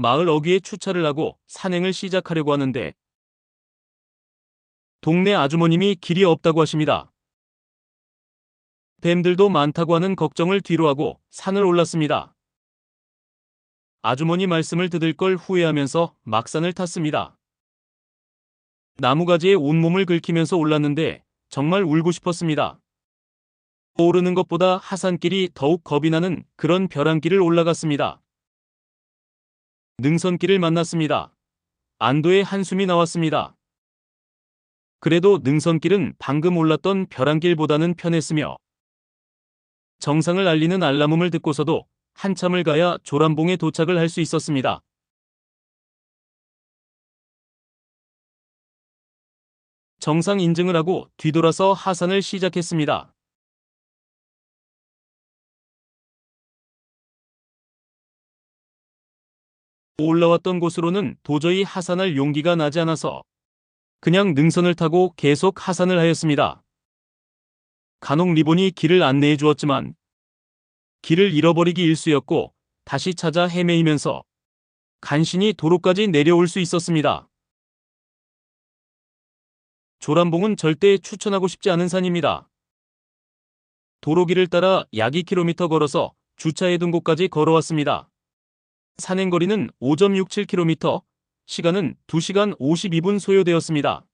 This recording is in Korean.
마을 어귀에 주차를 하고 산행을 시작하려고 하는데 동네 아주머님이 길이 없다고 하십니다. 뱀들도 많다고 하는 걱정을 뒤로 하고 산을 올랐습니다. 아주머니 말씀을 듣을 걸 후회하면서 막산을 탔습니다. 나무가지에 온몸을 긁히면서 올랐는데 정말 울고 싶었습니다. 오르는 것보다 하산길이 더욱 겁이 나는 그런 벼랑길을 올라갔습니다. 능선길을 만났습니다. 안도의 한숨이 나왔습니다. 그래도 능선길은 방금 올랐던 벼랑길보다는 편했으며 정상을 알리는 알람음을 듣고서도 한참을 가야 조람봉에 도착을 할 수 있었습니다. 정상 인증을 하고 뒤돌아서 하산을 시작했습니다. 올라왔던 곳으로는 도저히 하산할 용기가 나지 않아서 그냥 능선을 타고 계속 하산을 하였습니다. 간혹 리본이 길을 안내해 주었지만 길을 잃어버리기 일쑤였고 다시 찾아 헤매이면서 간신히 도로까지 내려올 수 있었습니다. 조람봉은 절대 추천하고 싶지 않은 산입니다. 도로길을 따라 약 2km 걸어서 주차해둔 곳까지 걸어왔습니다. 산행거리는 5.67km, 시간은 2시간 52분 소요되었습니다.